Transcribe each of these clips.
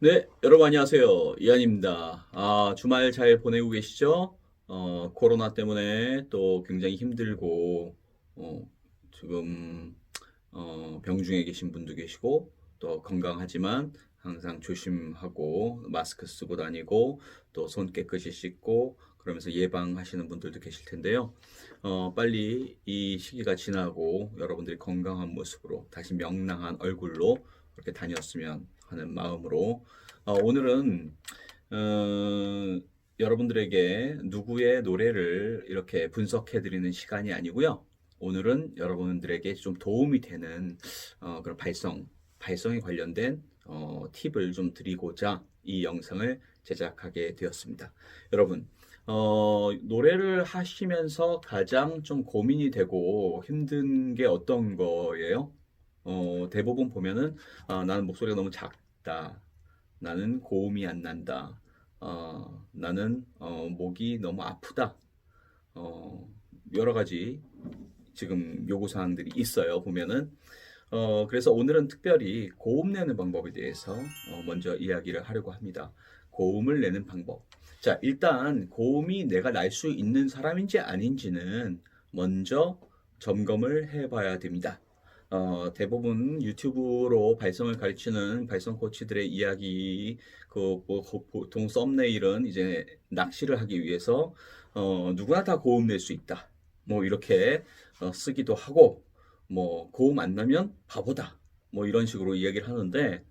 네, 여러분 안녕하세요. 이한입니다. 아, 주말 잘 보내고 계시죠? 어, 코로나 때문에 또 굉장히 힘들고, 어, 지금, 어, 병중에 계신 분도 계시고, 또 건강하지만 항상 조심하고, 마스크 쓰고 다니고, 또 손 깨끗이 씻고, 그러면서 예방하시는 분들도 계실 텐데요. 어, 빨리 이 시기가 지나고 여러분들이 건강한 모습으로 다시 명랑한 얼굴로 그렇게 다녔으면 하는 마음으로 어, 오늘은 어, 여러분들에게 누구의 노래를 이렇게 분석해 드리는 시간이 아니고요. 오늘은 여러분들에게 좀 도움이 되는 어, 그런 발성, 발성에 관련된 어, 팁을 좀 드리고자 이 영상을 제작하게 되었습니다. 여러분, 어, 노래를 하시면서 가장 좀 고민이 되고 힘든 게 어떤 거예요? 어, 대부분 보면은 아, 나는 목소리가 너무 작다. 나는 고음이 안 난다. 어, 나는 어, 목이 너무 아프다. 어, 여러 가지 지금 요구 사항들이 있어요. 보면은 어, 그래서 오늘은 특별히 고음 내는 방법에 대해서 어, 먼저 이야기를 하려고 합니다. 고음을 내는 방법. 자, 일단 고음이 내가 날 수 있는 사람인지 아닌지는 먼저 점검을 해봐야 됩니다. 어, 대부분 유튜브로 발성을 가르치는 발성 코치들의 이야기, 그, 뭐, 고- 보통 썸네일은 이제 낚시를 하기 위해서, 어, 누구나 다 고음 낼 수 있다. 뭐, 이렇게 어, 쓰기도 하고, 뭐, 고음 안 나면 바보다. 뭐, 이런 식으로 이야기를 하는데,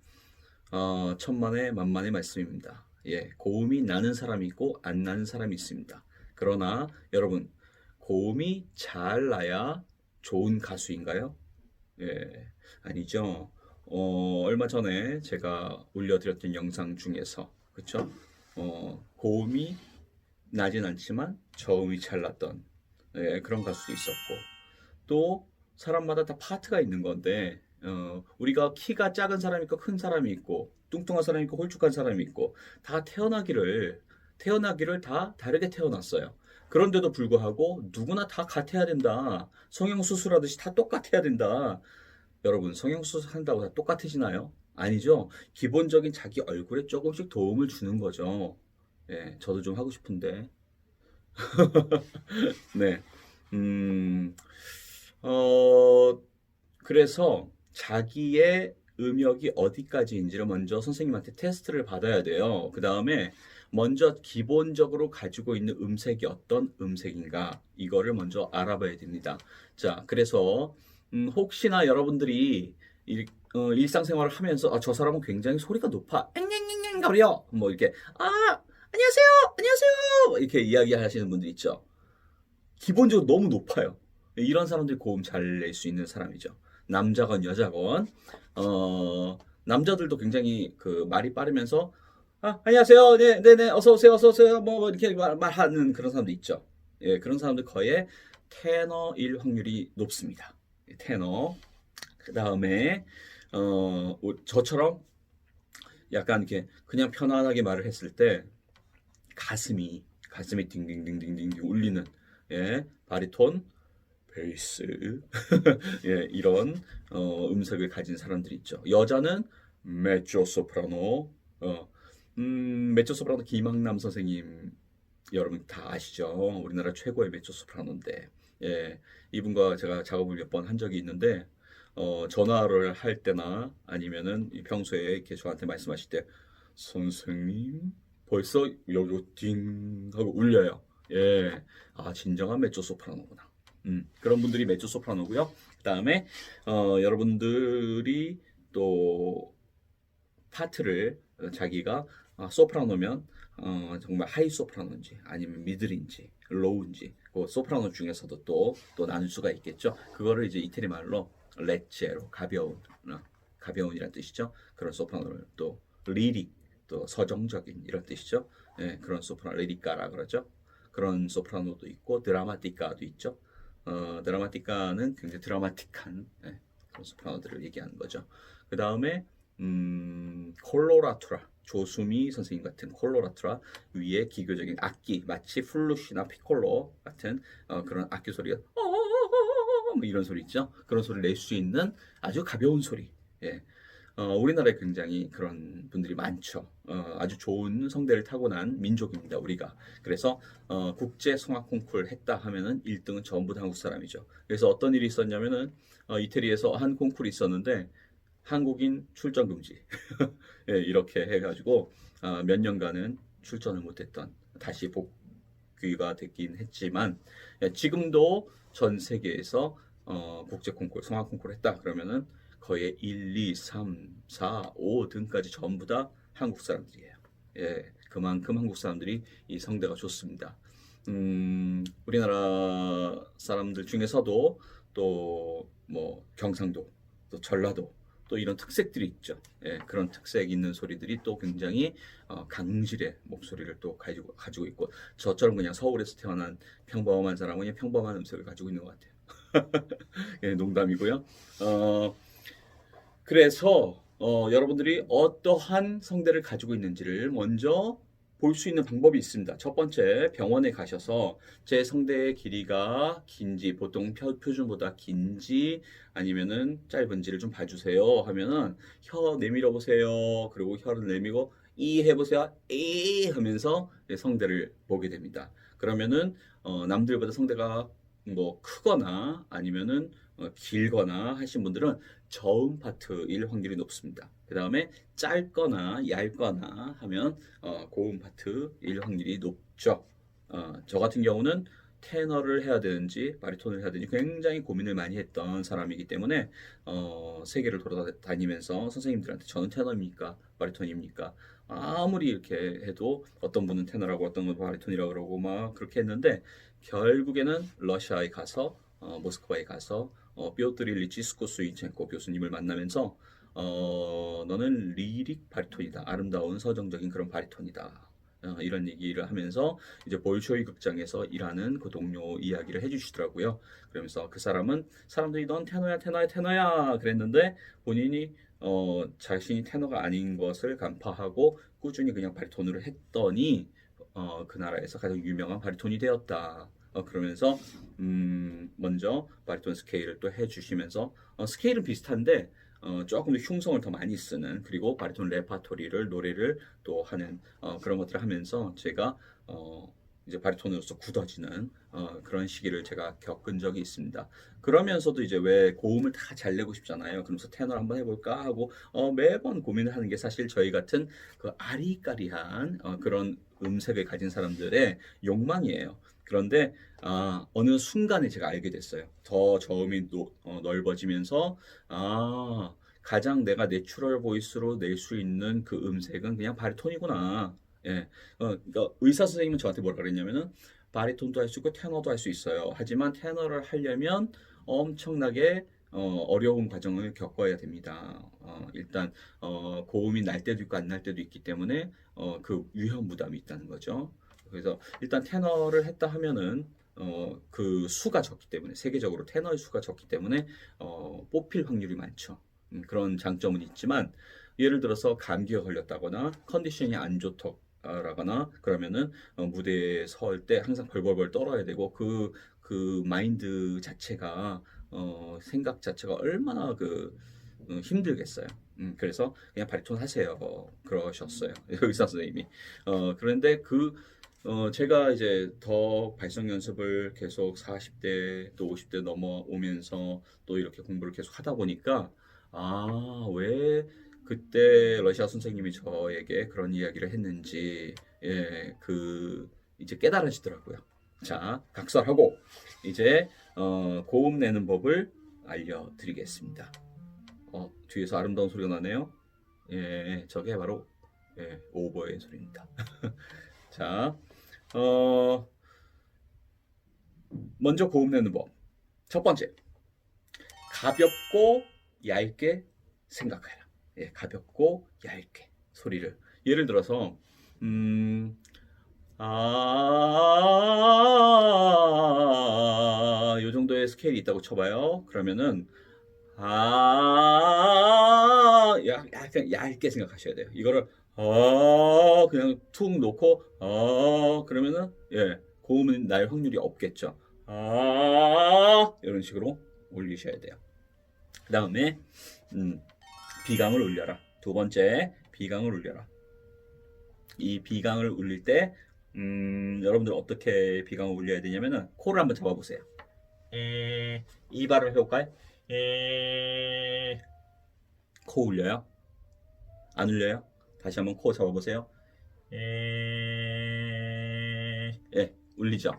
어, 천만의 만만의 말씀입니다. 예, 고음이 나는 사람이 있고, 안 나는 사람이 있습니다. 그러나, 여러분, 고음이 잘 나야 좋은 가수인가요? 예, 아니죠. 어, 얼마 전에 제가 올려드렸던 영상 중에서, 그쵸? 어, 고음이 나진 않지만 저음이 잘 났던 예, 그런 가수도 있었고, 또 사람마다 다 파트가 있는 건데, 어, 우리가 키가 작은 사람이 있고 큰 사람이 있고, 뚱뚱한 사람이 있고 홀쭉한 사람이 있고, 다 태어나기를, 태어나기를 다 다르게 태어났어요. 그런데도 불구하고 누구나 다 같아야 된다. 성형수술하듯이 다 똑같아야 된다. 여러분, 성형수술 한다고 다 똑같아지나요? 아니죠. 기본적인 자기 얼굴에 조금씩 도움을 주는 거죠. 예, 저도 좀 하고 싶은데. 네. 음, 어, 그래서 자기의 음역이 어디까지인지를 먼저 선생님한테 테스트를 받아야 돼요. 그 다음에 먼저 기본적으로 가지고 있는 음색이 어떤 음색인가 이거를 먼저 알아봐야 됩니다. 자, 그래서 음, 혹시나 여러분들이 일, 어, 일상생활을 하면서 아, 저 사람은 굉장히 소리가 높아 앵앵앵앵 거려 뭐 이렇게 아 안녕하세요 안녕하세요 이렇게 이야기하시는 분들 있죠. 기본적으로 너무 높아요. 이런 사람들이 고음 잘 낼 수 있는 사람이죠. 남자건 여자건 어 남자들도 굉장히 그 말이 빠르면서 아 안녕하세요 네 네 네 어서 오세요 어서 오세요 뭐, 뭐 이렇게 말, 말하는 그런 사람도 있죠. 예 그런 사람들 거의 테너일 확률이 높습니다. 테너 그 다음에 어 오- 저처럼 약간 이렇게 그냥 편안하게 말을 했을 때 가슴이 가슴이 딩딩딩딩딩 울리는 예 바리톤 베이스 예 이런 어, 음색을 가진 사람들이 있죠. 여자는 메조 소프라노 어, 음, 메조 소프라노 김학남 선생님 여러분 다 아시죠? 우리나라 최고의 메조 소프라노인데 예 이분과 제가 작업을 몇 번 한 적이 있는데 어, 전화를 할 때나 아니면은 이 평소에 이렇게 저한테 말씀하실 때 선생님 벌써 요요띵 하고 울려요. 예, 아 진정한 메조 소프라노구나. 음, 그런 분들이 메조 소프라노고요. 그다음에 어, 여러분들이 또 파트를 어, 자기가 아, 소프라노면 어, 정말 하이 소프라노인지 아니면 미들인지 로우인지 그 소프라노 중에서도 또 또 나눌 수가 있겠죠. 그거를 이제 이태리 말로 레체로 가벼운 어, 가벼운이란 뜻이죠. 그런 소프라노를 또 리릭 또 서정적인 이런 뜻이죠. 예, 그런 소프라노 리리카라 그러죠. 그런 소프라노도 있고 드라마티카도 있죠. 어, 드라마티카는 굉장히 드라마틱한 예, 소프라노들을 얘기하는 거죠. 그 다음에 음, 콜로라투라 조수미 선생님 같은 콜로라투라 위에 기교적인 악기 마치 플루시나 피콜로 같은 어, 그런 악기 소리가 뭐 이런 소리 있죠. 그런 소리를 낼 수 있는 아주 가벼운 소리. 예. 어, 우리나라에 굉장히 그런 분들이 많죠. 어, 아주 좋은 성대를 타고난 민족입니다, 우리가. 그래서 어, 국제 성악 콩쿠르 했다 하면은 1등은 전부 다 한국 사람이죠. 그래서 어떤 일이 있었냐면은 어, 이태리에서 한 콩쿠르 있었는데 한국인 출전 금지. 예, 이렇게 해가지고 아, 몇 년간은 출전을 못했던 다시 복귀가 됐긴 했지만 예, 지금도 전 세계에서 어, 국제 콩쿠르, 성악 콩쿠르 했다 그러면은 거의 1, 2, 3, 4, 5 등까지 전부 다 한국 사람들이에요. 예, 그만큼 한국 사람들이 이 성대가 좋습니다. 음, 우리나라 사람들 중에서도 또 뭐 경상도, 또 전라도, 또 이런 특색들이 있죠. 예, 그런 특색 있는 소리들이 또 굉장히 어, 강질의 목소리를 또 가지고 가지고 있고 저처럼 그냥 서울에서 태어난 평범한 사람은 그냥 평범한 음색을 가지고 있는 것 같아요. 예, 농담이고요. 어, 그래서 어, 여러분들이 어떠한 성대를 가지고 있는지를 먼저 볼 수 있는 방법이 있습니다. 첫 번째, 병원에 가셔서 제 성대의 길이가 긴지, 보통 표- 표준보다 긴지, 아니면은 짧은지를 좀 봐주세요 하면은 혀 내밀어 보세요. 그리고 혀를 내밀고 이 해보세요. 이 하면서 내 성대를 보게 됩니다. 그러면은 어, 남들보다 성대가 뭐 크거나 아니면은 어, 길거나 하신 분들은 저음 파트일 확률이 높습니다. 그 다음에 짧거나 얇거나 하면 어, 고음 파트일 확률이 높죠. 어, 저 같은 경우는 테너를 해야 되는지 바리톤을 해야 되는지 굉장히 고민을 많이 했던 사람이기 때문에 어, 세계를 돌아다니면서 선생님들한테 저는 테너입니까 바리톤입니까 아무리 이렇게 해도 어떤 분은 테너라고 어떤 분은 바리톤이라고 그러고 막 그렇게 했는데 결국에는 러시아에 가서 어, 모스크바에 가서 어, 뼈트리 리치 스코 스위첸코 교수님을 만나면서 어, 너는 리릭 바리톤이다. 아름다운 서정적인 그런 바리톤이다. 어, 이런 얘기를 하면서 이제 볼쇼이 극장에서 일하는 그 동료 이야기를 해주시더라고요. 그러면서 그 사람은 사람들이 넌 테너야 테너야 테너야 그랬는데 본인이 어, 자신이 테너가 아닌 것을 간파하고 꾸준히 그냥 바리톤으로 했더니 어, 그 나라에서 가장 유명한 바리톤이 되었다. 어, 그러면서 음, 먼저 바리톤 스케일을 또 해주시면서 어, 스케일은 비슷한데 어, 조금 더 흉성을 더 많이 쓰는 그리고 바리톤 레파토리를 노래를 또 하는 어, 그런 것들을 하면서 제가 어, 이제 바리톤으로서 굳어지는 어, 그런 시기를 제가 겪은 적이 있습니다. 그러면서도 이제 왜 고음을 다 잘 내고 싶잖아요. 그러면서 테너를 한번 해볼까 하고 어, 매번 고민을 하는 게 사실 저희 같은 그 아리까리한 어, 그런 음색을 가진 사람들의 욕망이에요. 그런데 아, 어느 순간에 제가 알게 됐어요. 더 저음이 노- 어, 넓어지면서 아, 가장 내가 내추럴 보이스로 낼 수 있는 그 음색은 그냥 바리톤이구나. 예. 어, 그러니까 의사 선생님은 저한테 뭐라 그랬냐면은 바리톤도 할 수 있고 테너도 할 수 있어요. 하지만 테너를 하려면 엄청나게 어, 어려운 과정을 겪어야 됩니다. 어, 일단 어, 고음이 날 때도 있고 안 날 때도 있기 때문에 어, 그 위험 부담이 있다는 거죠. 그래서 일단 테너를 했다 하면은 어, 그 수가 적기 때문에 세계적으로 테너의 수가 적기 때문에 어, 뽑힐 확률이 많죠. 음, 그런 장점은 있지만 예를 들어서 감기가 걸렸다거나 컨디션이 안 좋다거나 그러면은 어, 무대에 설 때 항상 벌벌벌 떨어야 되고 그그 마인드 자체가 어, 생각 자체가 얼마나 그 어, 힘들겠어요. 음, 그래서 그냥 바리톤 하세요. 그러셨어요. 의사 선생님이. 어, 그런데 그 어, 제가 이제 더 발성 연습을 계속 40대 또 50대 넘어오면서 또 이렇게 공부를 계속 하다 보니까 아, 왜 그때 러시아 선생님이 저에게 그런 이야기를 했는지 예, 그 이제 깨달아지더라고요. 자, 각설하고 이제 어, 고음 내는 법을 알려드리겠습니다. 어, 뒤에서 아름다운 소리가 나네요. 예, 저게 바로 예, 오버의 소리입니다. 자, 어, 먼저 고음 내는 법. 첫 번째, 가볍고 얇게 생각해라. 예, 가볍고 얇게 소리를. 예를 들어서, 음, 아, 요 정도의 스케일이 있다고 쳐봐요. 그러면은, 아, 야, 약간 얇게 생각하셔야 돼요. 이거를, 아, 그냥 툭 놓고, 아, 그러면은, 예, 고음은 날 확률이 없겠죠. 아, 이런 식으로 올리셔야 돼요. 그 다음에, 음, 비강을 울려라. 두 번째, 비강을 울려라. 이 비강을 울릴 때, 음, 여러분들 어떻게 비강을 울려야 되냐면은 코를 한번 잡아보세요. 에, 이발을 해볼까요? 에, 코 울려요? 안 울려요? 다시 한번 코 잡아보세요. 에, 예, 울리죠.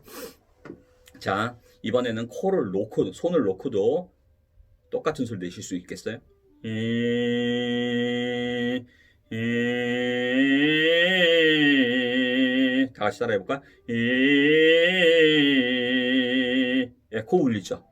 자, 이번에는 코를 놓고, 손을 놓고도 똑같은 소리 내실 수 있겠어요? 다 같이 따라 해볼까? 에, 예, 코 울리죠.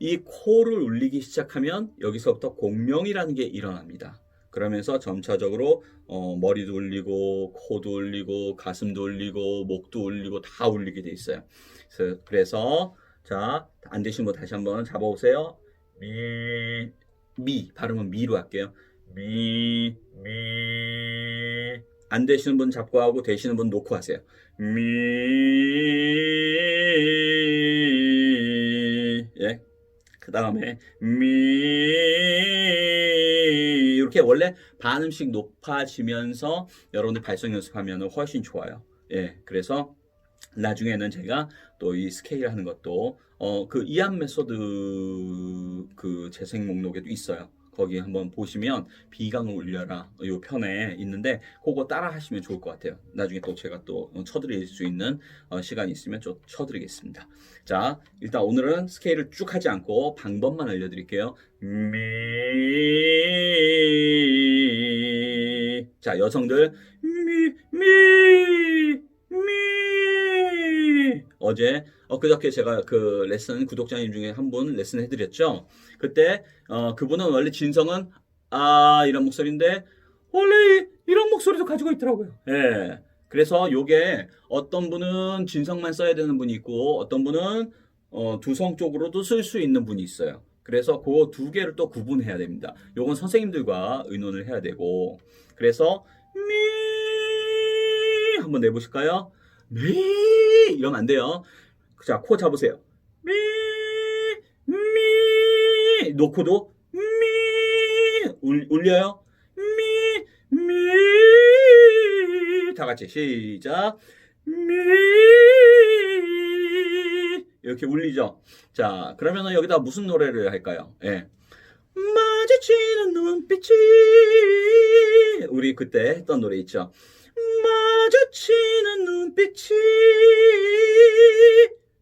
이 코를 울리기 시작하면 여기서부터 공명이라는 게 일어납니다. 그러면서 점차적으로 어, 머리도 울리고 코도 울리고 가슴도 울리고 목도 울리고 다 울리게 돼 있어요. 그래서, 그래서 자, 안 되신 분 다시 한번 잡아오세요. 미, 미 발음은 미로 할게요. 미, 미. 안 되시는 분 잡고 하고 되시는 분 놓고 하세요. 미, 예. 그 다음에 미 이렇게 원래 반음씩 높아지면서 여러분들 발성 연습하면 훨씬 좋아요. 예, 그래서 나중에는 제가 또 이 스케일 하는 것도 어 그 이안 메소드 그 재생 목록에도 있어요. 거기 한번 보시면 비강을 울려라 요 편에 있는데 그거 따라 하시면 좋을 것 같아요. 나중에 또 제가 또 쳐드릴 수 있는 어, 시간이 있으면 좀 쳐드리겠습니다. 자, 일단 오늘은 스케일을 쭉 하지 않고 방법만 알려드릴게요. 미. 자, 여성들 미, 미, 미. 어제 엊그저께 제가 그 레슨 구독자님 중에 한 분 레슨 해드렸죠. 그때 어, 그분은 원래 진성은 아 이런 목소리인데 원래 이- 이런 목소리도 가지고 있더라고요. 예. 그래서 요게 어떤 분은 진성만 써야 되는 분이 있고 어떤 분은 어, 두성 쪽으로도 쓸 수 있는 분이 있어요. 그래서 그 두 개를 또 구분해야 됩니다. 요건 선생님들과 의논을 해야 되고 그래서 미 한번 내보실까요? 미 이러면 안 돼요. 자, 코 잡으세요. 미, 미 놓고도 미 울, 울려요. 미, 미 다 같이 시작. 미 이렇게 울리죠. 자, 그러면은 여기다 무슨 노래를 할까요? 예. 마주치는 눈빛이 우리 그때 했던 노래 있죠. 마주치는 눈빛이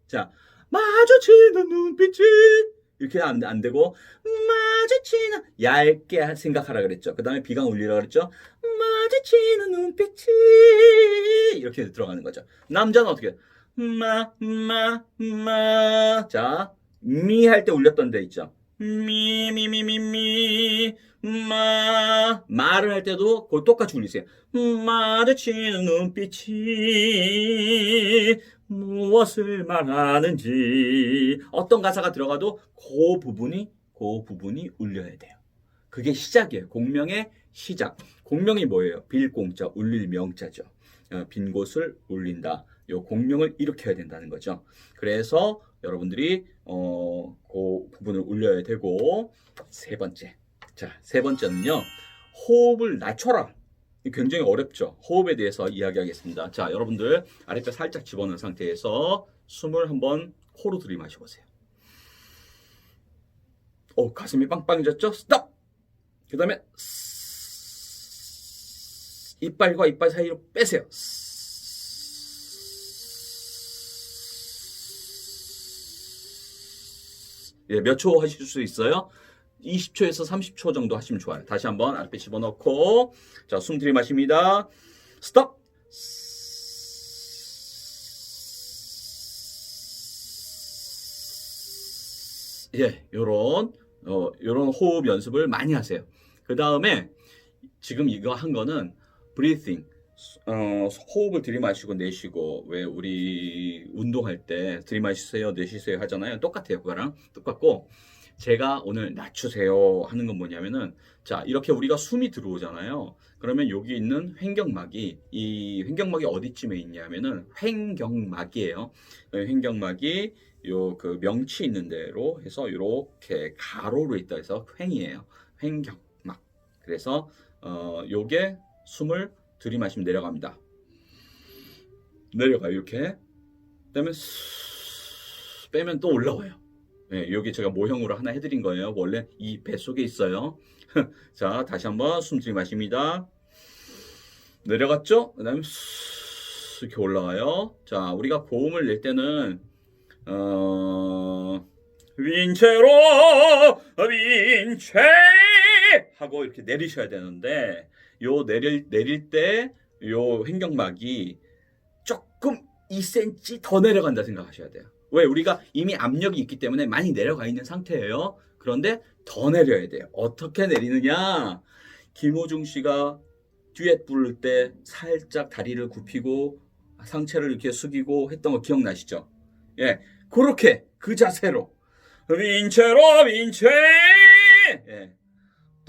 자 마주치는 눈빛이 이렇게 안, 안 되고 마주치는 얇게 생각하라 그랬죠. 그 다음에 비강 울리라 그랬죠. 마주치는 눈빛이 이렇게 들어가는 거죠. 남자는 어떻게 마마마 자 미 할 때 울렸던 데 있죠. 미, 미, 미, 미, 미, 마. 말을 할 때도 그걸 똑같이 울리세요. 마주치는 눈빛이 무엇을 말하는지. 어떤 가사가 들어가도 그 부분이, 그 부분이 울려야 돼요. 그게 시작이에요. 공명의 시작. 공명이 뭐예요? 빌 공자, 울릴 명자죠. 어, 빈 곳을 울린다. 요 공명을 해야 된다는 거죠. 그래서 여러분들이 어, 그 부분을 울려야 되고 세 번째. 자, 세 번째는요. 호흡을 낮춰라. 이 굉장히 어렵죠. 호흡에 대해서 이야기하겠습니다. 자, 여러분들 아랫배 살짝 집어넣은 상태에서 숨을 한번 코로 들이마셔 보세요. 오, 가슴이 빵빵해졌죠? 스톱! 그 다음에 이빨과 이빨 사이로 빼세요. 예, 몇 초 하실 수 있어요? 20초에서 30초 정도 하시면 좋아요. 다시 한번 아랫배 집어넣고 자, 숨 들이마십니다. 스톱. 예, 요런 어, 요런 호흡 연습을 많이 하세요. 그 다음에 지금 이거 한 거는 breathing 어, 호흡을 들이마시고 내쉬고 왜 우리 운동할 때 들이마시세요 내쉬세요 하잖아요. 똑같아요 그거랑. 똑같고 제가 오늘 낮추세요 하는 건 뭐냐면은 자 이렇게 우리가 숨이 들어오잖아요. 그러면 여기 있는 횡격막이 이 횡격막이 어디쯤에 있냐면은 횡격막이에요. 어, 횡격막이 요 그 명치 있는 대로 해서 이렇게 가로로 있다 해서 횡이에요. 횡격막. 그래서 어 요게 숨을 들이마시면 내려갑니다. 내려가요 이렇게. 그다음에 스- 빼면 또 올라와요. 예, 여기 제가 모형으로 하나 해드린 거예요. 원래 이 배 속에 있어요. 자, 다시 한번 숨 들이마십니다. 내려갔죠? 그 다음에 이렇게 올라와요. 자, 우리가 고음을 낼 때는, 어, 윈체로, 윈체! 하고 이렇게 내리셔야 되는데, 요 내릴, 내릴 때, 요 횡격막이 조금 2cm 더 내려간다 생각하셔야 돼요. 왜? 우리가 이미 압력이 있기 때문에 많이 내려가 있는 상태예요. 그런데 더 내려야 돼요. 어떻게 내리느냐? 김호중 씨가 듀엣 부를 때 살짝 다리를 굽히고 상체를 이렇게 숙이고 했던 거 기억나시죠? 예, 그렇게 그 자세로 윈체로 윈체. 예.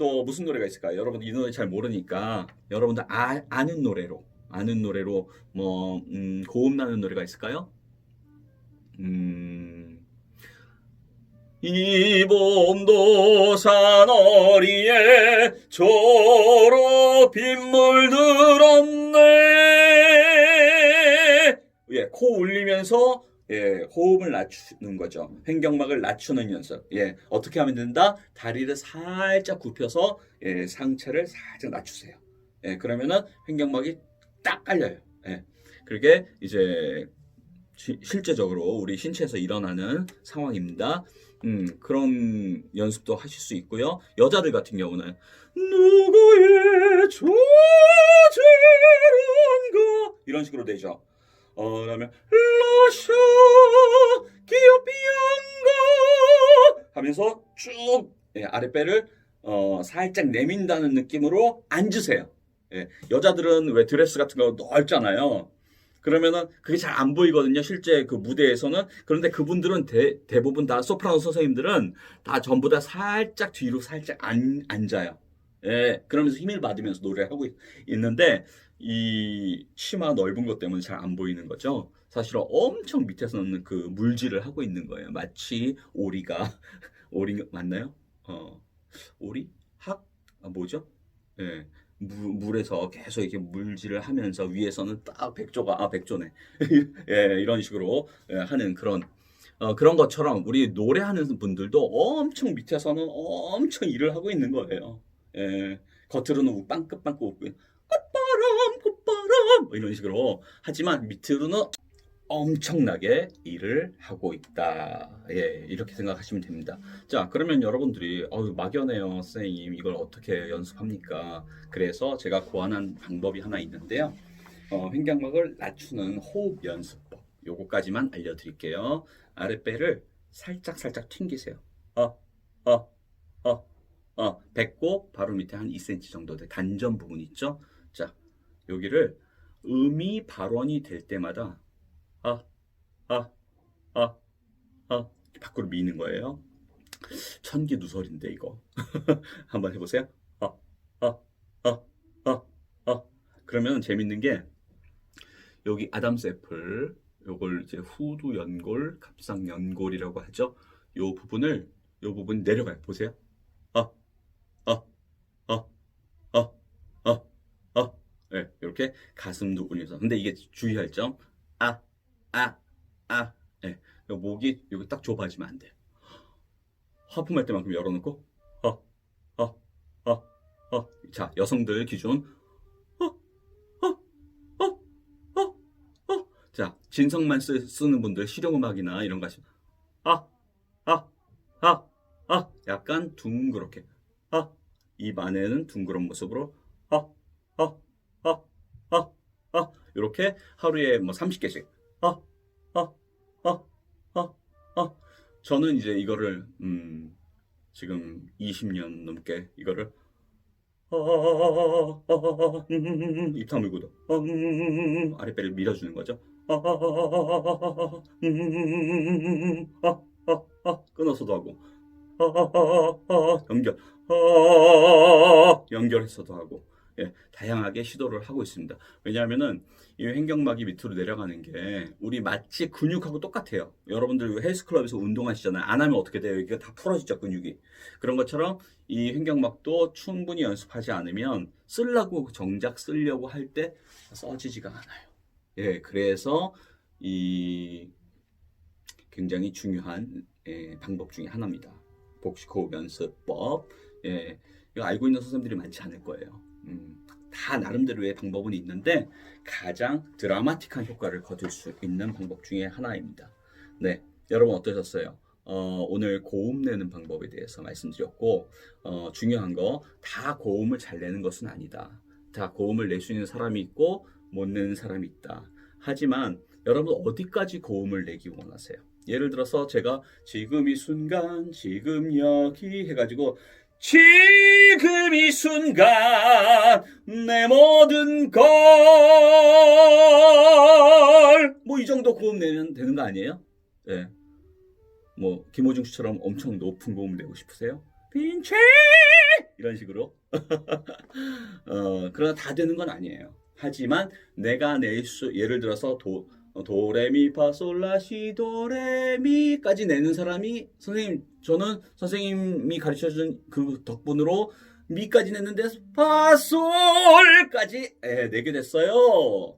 또 무슨 노래가 있을까요? 여러분 이 노래 잘 모르니까 여러분들 아, 아는 노래로 아는 노래로 뭐 음, 고음 나는 노래가 있을까요? 음. 이 봄도 산어리에 저로 빗물 들었네. 예, 코 울리면서 예, 호흡을 낮추는 거죠. 횡격막을 낮추는 연습. 예, 어떻게 하면 된다? 다리를 살짝 굽혀서 예, 상체를 살짝 낮추세요. 예, 그러면은 횡격막이 딱 깔려요. 예. 그게 이제 시- 실제적으로 우리 신체에서 일어나는 상황입니다. 음, 그런 연습도 하실 수 있고요. 여자들 같은 경우는 누구의 조제란가 이런 식으로 되죠. 어, 그다음에 러시아 기어비앙가 하면서 쭉 예, 아랫배를 어, 살짝 내민다는 느낌으로 앉으세요. 예, 여자들은 왜 드레스 같은 거 넓잖아요. 그러면은 그게 잘 안 보이거든요. 실제 그 무대에서는. 그런데 그분들은 대, 대부분 다 소프라노 선생님들은 다 전부 다 살짝 뒤로 살짝 안, 앉아요. 예, 그러면서 힘을 받으면서 노래를 하고 있, 있는데 이 치마 넓은 것 때문에 잘 안 보이는 거죠. 사실은 엄청 밑에서는 그 물질을 하고 있는 거예요. 마치 오리가 오리 맞나요? 어, 오리? 학? 아, 뭐죠? 예. 물, 물에서 계속 이렇게 물질을 하면서 위에서는 딱 백조가 아 백조네 예 이런 식으로 예, 하는 그런 어, 그런 것처럼 우리 노래하는 분들도 엄청 밑에서는 엄청 일을 하고 있는 거예요. 예 겉으로는 빵긋빵긋 이런 식으로 하지만 밑으로는 엄청나게 일을 하고 있다. 예, 이렇게 생각하시면 됩니다. 자, 그러면 여러분들이 어유 막연해요, 선생님. 이걸 어떻게 연습합니까? 그래서 제가 고안한 방법이 하나 있는데요. 어, 횡격막을 낮추는 호흡 연습법. 요거까지만 알려드릴게요. 아랫배를 살짝 살짝 튕기세요. 어, 어, 어, 어. 배꼽 바로 밑에 한 2cm 정도 돼. 단전 부분 있죠? 자, 여기를 음이 발원이 될 때마다 아, 아, 아, 아 밖으로 미는 거예요. 천기 누설인데 이거 한번 해보세요. 아, 아, 아, 아, 아. 그러면 재밌는 게 여기 아담스 애플 요걸 이제 후두 연골, 갑상 연골이라고 하죠. 요 부분을 요 부분 내려가요. 보세요. 아, 아, 아, 아, 아, 아. 네, 이렇게 가슴도 울려서. 근데 이게 주의할 점, 아, 아, 아, 예. 네, 목이 여기 딱 좁아지면 안 돼요. 하품할 때만큼 열어놓고, 어, 어, 어, 어. 자, 여성들 기준. 자, 진성만 쓰, 쓰는 분들 실용음악이나 이런 거 하시면, 아, 아, 아, 아. 약간 둥그렇게, 아. 입 안에는 둥그런 모습으로, 아, 아, 아, 아, 아. 이렇게 하루에 뭐 30개씩, 아, 아, 아, 아, 아. 저는 이제 이거를 음, 지금 20년 넘게 이거를 아, 아, 아, 음, 입 다물고도 음, 아랫배를 밀어주는 거죠. 아, 아, 아, 음, 아, 아, 아, 끊어서도 하고 아, 아, 아, 아, 연결 아, 연결해서도 하고 예, 다양하게 시도를 하고 있습니다. 왜냐하면은 이 횡격막이 밑으로 내려가는 게 우리 마치 근육하고 똑같아요. 여러분들 헬스클럽에서 운동하시잖아요. 안 하면 어떻게 돼요? 여기가 다 풀어지죠, 근육이. 그런 것처럼 이 횡격막도 충분히 연습하지 않으면 쓰려고 정작 쓰려고 할 때 써지지가 않아요. 예, 그래서 이 굉장히 중요한 예, 방법 중에 하나입니다. 복식 호흡 연습법. 예, 이거 알고 있는 선생님들이 많지 않을 거예요. 음, 다 나름대로의 방법은 있는데 가장 드라마틱한 효과를 거둘 수 있는 방법 중에 하나입니다. 네, 여러분 어떠셨어요? 어, 오늘 고음 내는 방법에 대해서 말씀드렸고 어, 중요한 거 다 고음을 잘 내는 것은 아니다. 다 고음을 낼 수 있는 사람이 있고 못 내는 사람이 있다. 하지만 여러분 어디까지 고음을 내기 원하세요? 예를 들어서 제가 지금 이 순간 지금 여기 해가지고 지 금 이 순간 내 모든 걸 뭐 이 정도 고음 내면 되는 거 아니에요? 예. 뭐 김호중 씨처럼 엄청 높은 고음 내고 싶으세요? 빈체 이런 식으로 어, 그러나 다 되는 건 아니에요. 하지만 내가 낼 수 예를 들어서 도 어, 도레미파솔라시 도레미까지 내는 사람이 선생님 저는 선생님이 가르쳐준 그 덕분으로 미까지 냈는데 파솔까지 예, 내게 됐어요.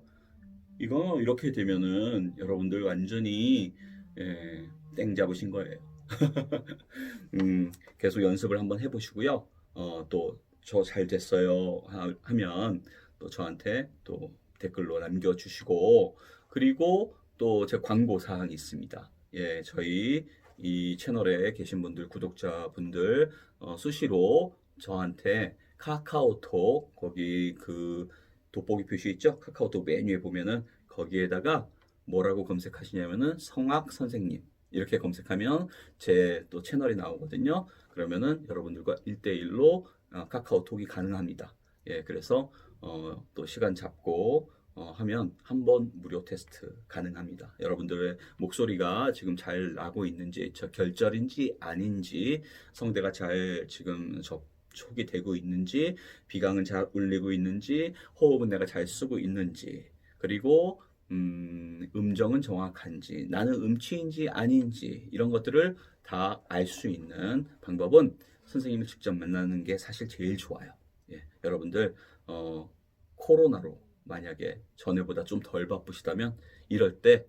이거 이렇게 되면은 여러분들 완전히 예, 땡 잡으신 거예요. 음, 계속 연습을 한번 해보시고요. 어, 또 저 잘 됐어요 하- 하면 또 저한테 또 댓글로 남겨주시고 그리고 또 제 광고 사항이 있습니다. 예, 저희 이 채널에 계신 분들 구독자분들 어, 수시로 저한테 카카오톡 거기 그 돋보기 표시 있죠? 카카오톡 메뉴에 보면은 거기에다가 뭐라고 검색하시냐면은 성악 선생님 이렇게 검색하면 제 또 채널이 나오거든요. 그러면은 여러분들과 1대1로 어, 카카오톡이 가능합니다. 예, 그래서 어, 또 시간 잡고 어, 하면 한 번 무료 테스트 가능합니다. 여러분들의 목소리가 지금 잘 나고 있는지, 저 결절인지 아닌지, 성대가 잘 지금 접촉이 되고 있는지, 비강은 잘 울리고 있는지, 호흡은 내가 잘 쓰고 있는지, 그리고 음, 음정은 정확한지, 나는 음치인지 아닌지 이런 것들을 다 알 수 있는 방법은 선생님을 직접 만나는 게 사실 제일 좋아요. 예, 여러분들 어, 코로나로 만약에 전에보다 좀 덜 바쁘시다면 이럴 때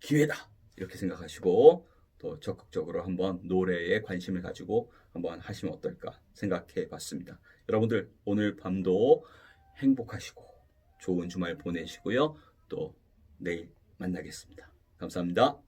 기회다 이렇게 생각하시고 또 적극적으로 한번 노래에 관심을 가지고 한번 하시면 어떨까 생각해 봤습니다. 여러분들 오늘 밤도 행복하시고 좋은 주말 보내시고요. 또 내일 만나겠습니다. 감사합니다.